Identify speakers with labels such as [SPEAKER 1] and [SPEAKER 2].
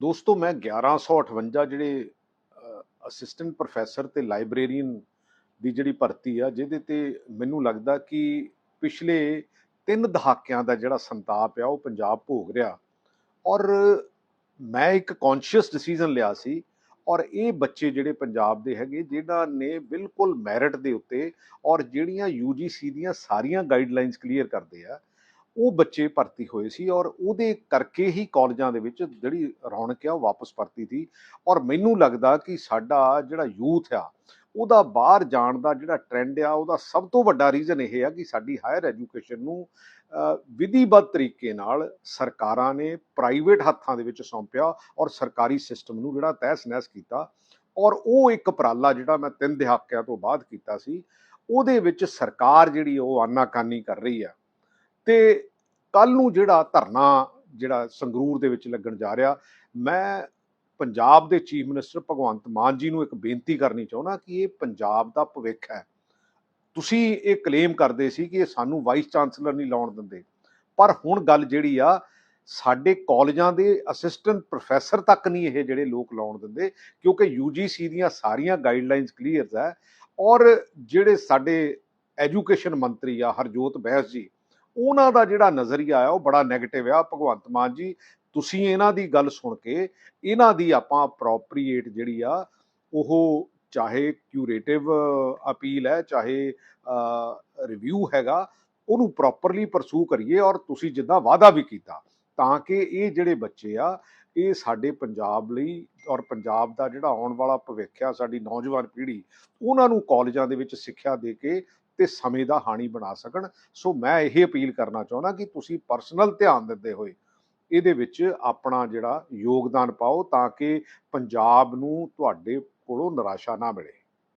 [SPEAKER 1] ਦੋਸਤੋ, ਮੈਂ 1158 ਜਿਹੜੇ ਅਸਿਸਟੈਂਟ ਪ੍ਰੋਫੈਸਰ ਤੇ ਲਾਇਬ੍ਰੇਰੀਅਨ ਦੀ ਜਿਹੜੀ ਭਰਤੀ ਆ, ਜਿਹਦੇ ਤੇ ਮੈਨੂੰ ਲੱਗਦਾ ਕਿ ਪਿਛਲੇ ਤਿੰਨ ਦਹਾਕਿਆਂ ਦਾ ਜਿਹੜਾ ਸੰਤਾਪ ਆ, ਉਹ ਪੰਜਾਬ ਭੋਗ ਰਿਹਾ। ਔਰ ਮੈਂ ਇੱਕ ਕੌਨਸ਼ੀਅਸ ਡਿਸੀਜਨ ਲਿਆ ਸੀ ਔਰ ਇਹ ਬੱਚੇ ਜਿਹੜੇ ਪੰਜਾਬ ਦੇ ਹੈਗੇ ਜਿਨ੍ਹਾਂ ਨੇ ਬਿਲਕੁਲ ਮੈਰਿਟ ਦੇ ਉੱਤੇ ਔਰ ਜਿਹੜੀਆਂ UGC ਦੀਆਂ ਸਾਰੀਆਂ ਗਾਈਡਲਾਈਨਸ ਕਲੀਅਰ ਕਰਦੇ ਆ ਉਹ ਬੱਚੇ ਭਰਤੀ ਹੋਏ ਸੀ ਔਰ ਉਹਦੇ ਕਰਕੇ ਹੀ ਕਾਲਜਾਂ ਦੇ ਵਿੱਚ ਜਿਹੜੀ ਰੌਣਕ ਆ ਉਹ ਵਾਪਸ ਭਰਤੀ ਸੀ ਔਰ ਮੈਨੂੰ ਲੱਗਦਾ ਕਿ ਸਾਡਾ ਜਿਹੜਾ ਯੂਥ ਆ, ਉਹਦਾ ਬਾਹਰ ਜਾਣ ਦਾ ਜਿਹੜਾ ਟ੍ਰੈਂਡ ਆ, ਉਹਦਾ ਸਭ ਤੋਂ ਵੱਡਾ ਰੀਜ਼ਨ ਇਹ ਆ ਕਿ ਸਾਡੀ ਹਾਇਰ ਐਜੂਕੇਸ਼ਨ ਨੂੰ ਵਿਧੀਬੱਧ ਤਰੀਕੇ ਨਾਲ ਸਰਕਾਰਾਂ ਨੇ ਪ੍ਰਾਈਵੇਟ ਹੱਥਾਂ ਦੇ ਵਿੱਚ ਸੌਂਪਿਆ ਔਰ ਸਰਕਾਰੀ ਸਿਸਟਮ ਨੂੰ ਜਿਹੜਾ ਤਹਿਸ ਨਹਿਸ ਕੀਤਾ ਔਰ ਉਹ ਇੱਕ ਉਪਰਾਲਾ ਜਿਹੜਾ ਮੈਂ ਤਿੰਨ ਦਹਾਕਿਆਂ ਤੋਂ ਬਾਅਦ ਕੀਤਾ ਸੀ, ਉਹਦੇ ਵਿੱਚ ਸਰਕਾਰ ਜਿਹੜੀ ਉਹ ਆਨਾਕਾਨੀ ਕਰ ਰਹੀ ਆ। ਤੇ ਕੱਲ ਨੂੰ ਜਿਹੜਾ ਧਰਨਾ, ਜਿਹੜਾ ਸੰਗਰੂਰ ਦੇ ਵਿੱਚ ਲੱਗਣ ਜਾ ਰਿਹਾ, ਮੈਂ ਪੰਜਾਬ ਦੇ ਚੀਫ ਮਿਨਿਸਟਰ ਭਗਵੰਤ ਮਾਨ ਜੀ ਨੂੰ ਇੱਕ ਬੇਨਤੀ ਕਰਨੀ ਚਾਹੁੰਦਾ ਕਿ ਇਹ ਪੰਜਾਬ ਦਾ ਭਵਿੱਖ ਹੈ। ਤੁਸੀਂ ਇਹ ਕਲੇਮ ਕਰਦੇ ਸੀ ਕਿ ਇਹ ਸਾਨੂੰ ਵਾਈਸ ਚਾਂਸਲਰ ਨਹੀਂ ਲਾਉਣ ਦਿੰਦੇ। ਪਰ ਹੁਣ ਗੱਲ ਜਿਹੜੀ ਆ, ਸਾਡੇ ਕਾਲਜਾਂ ਦੇ ਅਸਿਸਟੈਂਟ ਪ੍ਰੋਫੈਸਰ ਤੱਕ ਨਹੀਂ ਇਹ ਜਿਹੜੇ ਲੋਕ ਲਾਉਣ ਦਿੰਦੇ, ਕਿਉਂਕਿ UGC ਦੀਆਂ ਸਾਰੀਆਂ ਗਾਈਡਲਾਈਨਸ ਕਲੀਅਰਸ ਹੈ। ਔਰ ਜਿਹੜੇ ਸਾਡੇ ਐਜੂਕੇਸ਼ਨ ਮੰਤਰੀ ਆ, ਹਰਜੋਤ ਬੈਂਸ ਜੀ ਉਹਨਾਂ ਦਾ ਜਿਹੜਾ ਨਜ਼ਰੀਆ ਆ, ਉਹ ਬੜਾ 네ਗੇਟਿਵ ਆ। ਭਗਵੰਤ ਮਾਨ ਜੀ, ਤੁਸੀਂ ਇਹਨਾਂ ਦੀ ਗੱਲ ਸੁਣ ਕੇ, ਇਹਨਾਂ ਦੀ ਆਪਾਂ ਅਪਰੋਪਰੀਏਟ ਜਿਹੜੀ ਆ, ਉਹ ਚਾਹੇ ਕਿਊਰੇਟਿਵ ਅਪੀਲ ਹੈ, ਚਾਹੇ ਰਿਵਿਊ ਹੈਗਾ, ਉਹਨੂੰ ਪ੍ਰੋਪਰਲੀ ਪਰਸੂ ਕਰੀਏ ਔਰ ਤੁਸੀਂ ਜਿੱਦਾਂ ਵਾਅਦਾ ਵੀ ਕੀਤਾ, ਤਾਂ ਕਿ ਇਹ ਜਿਹੜੇ ਬੱਚੇ ਆ, ਇਹ ਸਾਡੇ ਪੰਜਾਬ ਲਈ ਔਰ ਪੰਜਾਬ ਦਾ ਜਿਹੜਾ ਆਉਣ ਵਾਲਾ ਭਵਿੱਖ ਆ, ਸਾਡੀ ਨੌਜਵਾਨ ਪੀੜ੍ਹੀ, ਉਹਨਾਂ ਨੂੰ ਕਾਲਜਾਂ ਦੇ ਵਿੱਚ ਸਿੱਖਿਆ ਦੇ ਕੇ ਤੇ ਸਮੇਂ ਦਾ ਹਾਣੀ ਬਣਾ ਸਕਣ। ਸੋ ਮੈਂ ਇਹ ਅਪੀਲ ਕਰਨਾ ਚਾਹੁੰਦਾ ਕਿ ਤੁਸੀਂ ਪਰਸਨਲ ਧਿਆਨ ਦਿੰਦੇ ਹੋਏ ਇਹਦੇ ਵਿੱਚ ਆਪਣਾ ਜਿਹੜਾ ਯੋਗਦਾਨ ਪਾਓ ਤਾਂ ਕਿ ਪੰਜਾਬ ਨੂੰ ਤੁਹਾਡੇ ਕੋਲੋਂ ਨਿਰਾਸ਼ਾ ਨਾ ਮਿਲੇ।